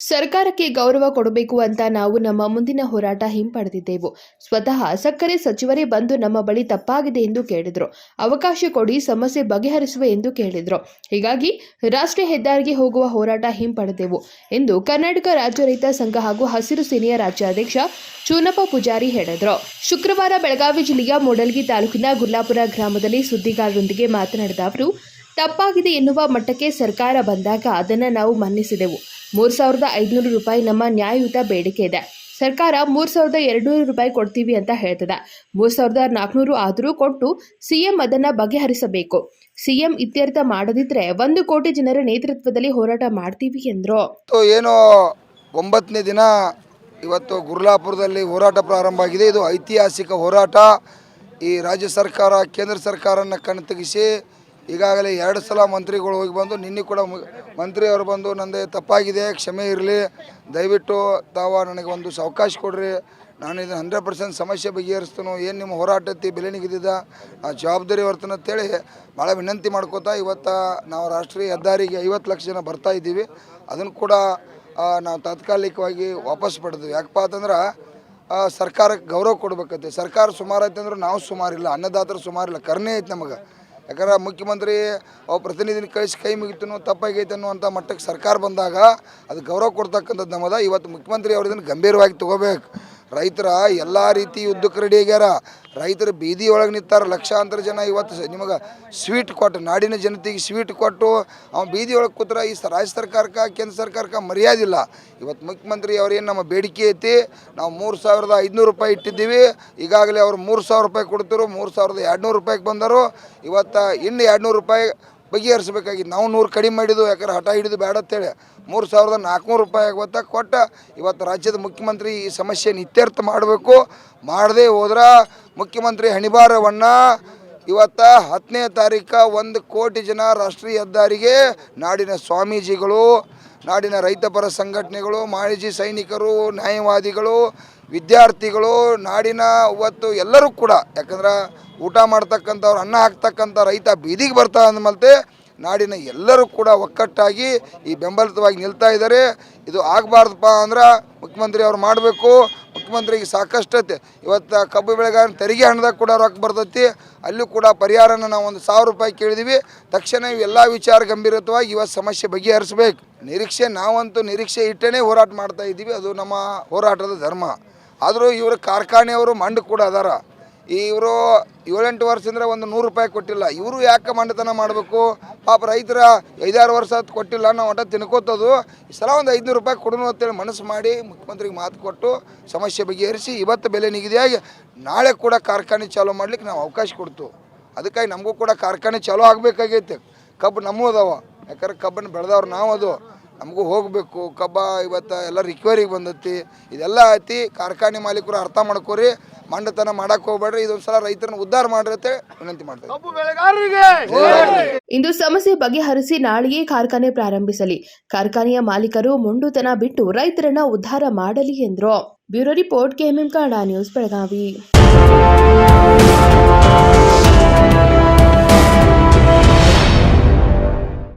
ಸರ್ಕಾರಕ್ಕೆ ಗೌರವ ಕೊಡಬೇಕು ಅಂತ ನಾವು ನಮ್ಮ ಮುಂದಿನ ಹೋರಾಟ ಹಿಂಪಡೆದಿದ್ದೆವು. ಸ್ವತಃ ಸಕ್ಕರೆ ಸಚಿವರೇ ಬಂದು ನಮ್ಮ ಬಳಿ ತಪ್ಪಾಗಿದೆ ಎಂದು ಕೇಳಿದ್ರು. ಅವಕಾಶ ಕೊಡಿ, ಸಮಸ್ಯೆ ಬಗೆಹರಿಸುವೆ ಎಂದು ಕೇಳಿದ್ರು. ಹೀಗಾಗಿ ರಾಷ್ಟ್ರೀಯ ಹೆದ್ದಾರಿಗೆ ಹೋಗುವ ಹೋರಾಟ ಹಿಂಪಡೆದೆವು ಎಂದು ಕರ್ನಾಟಕ ರಾಜ್ಯ ರೈತ ಸಂಘ ಹಾಗೂ ಹಸಿರು ಸೇನೆಯ ರಾಜ್ಯಾಧ್ಯಕ್ಷ ಚೂನಪ್ಪ ಪೂಜಾರಿ ಹೇಳಿದರು. ಶುಕ್ರವಾರ ಬೆಳಗಾವಿ ಜಿಲ್ಲೆಯ ಮೂಡಲ್ಗಿ ತಾಲೂಕಿನ ಗುಲ್ಲಾಪುರ ಗ್ರಾಮದಲ್ಲಿ ಸುದ್ದಿಗಾರರೊಂದಿಗೆ ಮಾತನಾಡಿದ ಅವರು ತಪ್ಪಾಗಿದೆ ಎನ್ನುವ ಮಟ್ಟಕ್ಕೆ ಸರ್ಕಾರ ಬಂದಾಗ ಅದನ್ನು ನಾವು ಮನ್ನಿಸಿದೆವು. ಮೂರು ಸಾವಿರದ ಐದುನೂರು ರೂಪಾಯಿ ನಮ್ಮ ನ್ಯಾಯಯುತ ಬೇಡಿಕೆ ಇದೆ. ಸರ್ಕಾರ ಮೂರು ಸಾವಿರದ ಎರಡುನೂರು ರೂಪಾಯಿ ಕೊಡ್ತೀವಿ ಅಂತ ಹೇಳ್ತದೆ. ಮೂರು ಸಾವಿರದ ನಾಲ್ಕುನೂರು ಆದರೂ ಕೊಟ್ಟು ಸಿಎಂ ಅದನ್ನು ಬಗೆಹರಿಸಬೇಕು. ಸಿಎಂ ಇತ್ಯರ್ಥ ಮಾಡದಿದ್ರೆ ಒಂದು ಕೋಟಿ ಜನರ ನೇತೃತ್ವದಲ್ಲಿ ಹೋರಾಟ ಮಾಡ್ತೀವಿ ಎಂದರು. ಏನು ಒಂಬತ್ತನೇ ದಿನ ಇವತ್ತು ಗುರ್ಲಾಪುರದಲ್ಲಿ ಹೋರಾಟ ಪ್ರಾರಂಭ ಆಗಿದೆ. ಇದು ಐತಿಹಾಸಿಕ ಹೋರಾಟ. ಈ ರಾಜ್ಯ ಸರ್ಕಾರ, ಕೇಂದ್ರ ಸರ್ಕಾರನ ಕಣ್ತಗಿಸಿ ಈಗಾಗಲೇ ಎರಡು ಸಲ ಮಂತ್ರಿಗಳು ಹೋಗಿ ಬಂದು, ನಿನ್ನೆ ಕೂಡ ಮಂತ್ರಿಯವರು ಬಂದು, ನಂದು ತಪ್ಪಾಗಿದೆ, ಕ್ಷಮೆ ಇರಲಿ. ದಯವಿಟ್ಟು ತಾವ ನನಗೆ ಒಂದು ಅವಕಾಶ ಕೊಡ್ರಿ. ನಾನು ಇದನ್ನು ಹಂಡ್ರೆಡ್ ಪರ್ಸೆಂಟ್ ಸಮಸ್ಯೆ ಬಗೆಹರಿಸ್ತೇನೆ. ಏನು ನಿಮ್ಮ ಹೋರಾಟ ಬೆಲೆ ನಿಗದಿದ ಆ ಜವಾಬ್ದಾರಿ ವರ್ತನೆ ಅಂತೇಳಿ ಭಾಳ ವಿನಂತಿ ಮಾಡ್ಕೋತಾ ಇವತ್ತು ನಾವು ರಾಷ್ಟ್ರೀಯ ಹೆದ್ದಾರಿಗೆ ಐವತ್ತು ಲಕ್ಷ ಜನ ಬರ್ತಾ ಇದ್ದೀವಿ. ಅದನ್ನು ಕೂಡ ನಾವು ತಾತ್ಕಾಲಿಕವಾಗಿ ವಾಪಸ್ ಪಡೆದ್ವಿ. ಯಾಕಪ್ಪ ಅಂತಂದ್ರೆ ಸರ್ಕಾರಕ್ಕೆ ಗೌರವ ಕೊಡ್ಬೇಕೈತೆ. ಸರ್ಕಾರ ಸುಮಾರು ಐತೆ ಅಂದ್ರೆ ನಾವು ಸುಮಾರಿಲ್ಲ. ಅನ್ನದಾತರು ಸುಮಾರಿಲ್ಲ. ಕರ್ನೇ ಐತೆ ನಮಗೆ. ಯಾಕಂದ್ರೆ ಮುಖ್ಯಮಂತ್ರಿ ಅವ್ರ ಪ್ರತಿನಿಧಿನ ಕಳಿಸಿ ಕೈ ಮುಗಿತನು ತಪ್ಪಾಗೈತೆ ಅನ್ನುವಂಥ ಮಟ್ಟಕ್ಕೆ ಸರ್ಕಾರ ಬಂದಾಗ ಅದು ಗೌರವ ಕೊಡ್ತಕ್ಕಂಥದ್ದು ನಮ್ಮದ. ಇವತ್ತು ಮುಖ್ಯಮಂತ್ರಿ ಅವ್ರ ಇದನ್ನು ಗಂಭೀರವಾಗಿ ತಗೋಬೇಕು. ರೈತರ ಎಲ್ಲ ರೀತಿ ಯುದ್ಧಕ್ಕೆ ರೆಡಿ ಆಗ್ಯಾರ. ರೈತರು ಬೀದಿ ಒಳಗೆ ನಿಂತಾರ. ಲಕ್ಷಾಂತರ ಜನ ಇವತ್ತು ನಿಮಗೆ ಸ್ವೀಟ್ ಕೊಟ್ಟು, ನಾಡಿನ ಜನತೆಗೆ ಸ್ವೀಟ್ ಕೊಟ್ಟು ಅವ್ನು ಬೀದಿ ಒಳಗೆ ಕೂತ್ರ ಈ ರಾಜ್ಯ ಸರ್ಕಾರಕ್ಕೆ, ಕೇಂದ್ರ ಸರ್ಕಾರಕ್ಕೆ ಮರ್ಯಾದಿಲ್ಲ ಇವತ್ತು ಮುಖ್ಯಮಂತ್ರಿ ಅವ್ರೇನು ನಮ್ಮ ಬೇಡಿಕೆ ಐತಿ, ನಾವು ಮೂರು ಸಾವಿರದ ಐದುನೂರು ರೂಪಾಯಿ ಇಟ್ಟಿದ್ದೀವಿ. ಈಗಾಗಲೇ ಅವ್ರು ಮೂರು ಸಾವಿರ ರೂಪಾಯಿ ಕೊಡ್ತಿರು. ಮೂರು ಸಾವಿರದ ಎರಡುನೂರು ರೂಪಾಯಿಗೆ ಬಂದರು. ಇವತ್ತು ಇನ್ನು ಎರಡುನೂರು ರೂಪಾಯಿ ಬಗೆಹರಿಸಬೇಕಾಗಿತ್ತು. ನಾವು ನೂರು ಕಡಿಮೆ ಮಾಡಿದ್ದು ಯಾಕಂದ್ರೆ ಹಠ ಹಿಡಿದು ಬೇಡ ಅಂತೇಳಿ ಮೂರು ಸಾವಿರದ ನಾಲ್ಕುನೂರು ರೂಪಾಯಿ ಆಗುತ್ತಾ ಕೊಟ್ಟ, ಇವತ್ತು ರಾಜ್ಯದ ಮುಖ್ಯಮಂತ್ರಿ ಈ ಸಮಸ್ಯೆ ಇತ್ಯರ್ಥ ಮಾಡಬೇಕು. ಮಾಡದೆ ಹೋದ್ರೆ ಮುಖ್ಯಮಂತ್ರಿ ಹಣಿಬಾರವನ್ನು ಇವತ್ತು ಹತ್ತನೇ ತಾರೀಕು ಒಂದು ಕೋಟಿ ಜನ ರಾಷ್ಟ್ರೀಯ ಹೆದ್ದಾರಿಗೆ ನಾಡಿನ ಸ್ವಾಮೀಜಿಗಳು ನಾಡಿನ ರೈತಪರ ಸಂಘಟನೆಗಳು, ಮಾಜಿ ಸೈನಿಕರು, ನ್ಯಾಯವಾದಿಗಳು, ವಿದ್ಯಾರ್ಥಿಗಳು, ನಾಡಿನ ಇವತ್ತು ಎಲ್ಲರೂ ಕೂಡ, ಯಾಕಂದ್ರೆ ಊಟ ಮಾಡ್ತಕ್ಕಂಥವ್ರು, ಅನ್ನ ಹಾಕ್ತಕ್ಕಂಥ ರೈತ ಬೀದಿಗೆ ಬರ್ತಾ ಅಂದಮಲ್ತೆ ನಾಡಿನ ಎಲ್ಲರೂ ಕೂಡ ಒಕ್ಕಟ್ಟಾಗಿ ಈ ಬೆಂಬಲಿತವಾಗಿ ನಿಲ್ತಾ ಇದ್ದಾರೆ. ಇದು ಆಗಬಾರ್ದಪ್ಪ ಅಂದ್ರೆ ಮುಖ್ಯಮಂತ್ರಿ ಅವ್ರು ಮಾಡಬೇಕು. ಮುಖ್ಯಮಂತ್ರಿಗೆ ಸಾಕಷ್ಟು ಇವತ್ತು ಕಬ್ಬು ಬೆಳೆಗಾರ ತೆರಿಗೆ ಹಣದಾಗ ಕೂಡ ರೊಕ್ಕ ಬರ್ತೈತಿ. ಅಲ್ಲೂ ಕೂಡ ಪರಿಹಾರನ ನಾವು ಒಂದು ಸಾವಿರ ರೂಪಾಯಿ ಕೇಳಿದೀವಿ. ತಕ್ಷಣ ಇವೆಲ್ಲ ವಿಚಾರ ಗಂಭೀರತವಾಗಿ ಇವತ್ತು ಸಮಸ್ಯೆ ಬಗೆಹರಿಸ್ಬೇಕು. ನಿರೀಕ್ಷೆ ನಾವಂತೂ ನಿರೀಕ್ಷೆ ಇಟ್ಟೇ ಹೋರಾಟ ಮಾಡ್ತಾ ಇದ್ದೀವಿ ಅದು ನಮ್ಮ ಹೋರಾಟದ ಧರ್ಮ. ಆದರೂ ಇವರು ಕಾರ್ಖಾನೆಯವರು ಮಂಡು ಕೂಡ ಅದಾರ. ಇವರು ಏಳೆಂಟು ವರ್ಷದಿಂದ ಒಂದು ನೂರು ರೂಪಾಯಿ ಕೊಟ್ಟಿಲ್ಲ. ಇವರು ಯಾಕೆ ಮಂಡತನ ಮಾಡಬೇಕು? ಪಾಪ ರೈತರ ಐದಾರು ವರ್ಷ ಕೊಟ್ಟಿಲ್ಲ ನಾವು ಒಟ್ಟ ತಿನ್ಕೋತದು. ಈ ಸಲ ಒಂದು ಐದುನೂರು ರೂಪಾಯಿ ಕೊಡೋಣ ಅಂತೇಳಿ ಮನಸ್ಸು ಮಾಡಿ ಮುಖ್ಯಮಂತ್ರಿಗೆ ಮಾತು ಕೊಟ್ಟು ಸಮಸ್ಯೆ ಬಗೆಹರಿಸಿ ಇವತ್ತು ಬೆಲೆ ನಿಗದಿಯಾಗಿ ನಾಳೆ ಕೂಡ ಕಾರ್ಖಾನೆ ಚಾಲೂ ಮಾಡ್ಲಿಕ್ಕೆ ನಾವು ಅವಕಾಶ ಕೊಡ್ತು. ಅದಕ್ಕಾಗಿ ನಮಗೂ ಕೂಡ ಕಾರ್ಖಾನೆ ಚಾಲೂ ಆಗಬೇಕಾಗೈತೆ. ಕಬ್ಬು ನಮ್ಮೂ ಅದಾವ ಯಾಕಂದ್ರೆ ಕಬ್ಬನ್ನು ಬೆಳೆದವ್ರು ನಾವು ಅದು ನಮಗೂ ಹೋಗಬೇಕು. ಕಬ್ಬ ಇವತ್ತು ಎಲ್ಲ ರಿಕ್ವೈರಿಗೆ ಬಂದೈತಿ. ಇದೆಲ್ಲ ಐತಿ. ಕಾರ್ಖಾನೆ ಮಾಲೀಕರು ಅರ್ಥ ಮಾಡ್ಕೋರಿ. ಮಂಡತನ ಮಾಡಕ್ ಹೋಗ್ಬೇಡ್ರಿ ಇದೊಂದು ಸಲ ರೈತರನ್ನ ಉದ್ಧಾರ ಮಾಡ್ರಿ ಅಂತ ವಿನಂತಿ ಮಾಡ್ತಾರೆ ಇಂದು ಸಮಸ್ಯೆ ಬಗೆಹರಿಸಿ ನಾಳೆಯೇ ಕಾರ್ಖಾನೆ ಪ್ರಾರಂಭಿಸಲಿ. ಕಾರ್ಖಾನೆಯ ಮಾಲೀಕರು ಮುಂಡುತನ ಬಿಟ್ಟು ರೈತರನ್ನ ಉದ್ಧಾರ ಮಾಡಲಿ ಎಂದ್ರು. Bureau report K M M Kannada news Belagavi.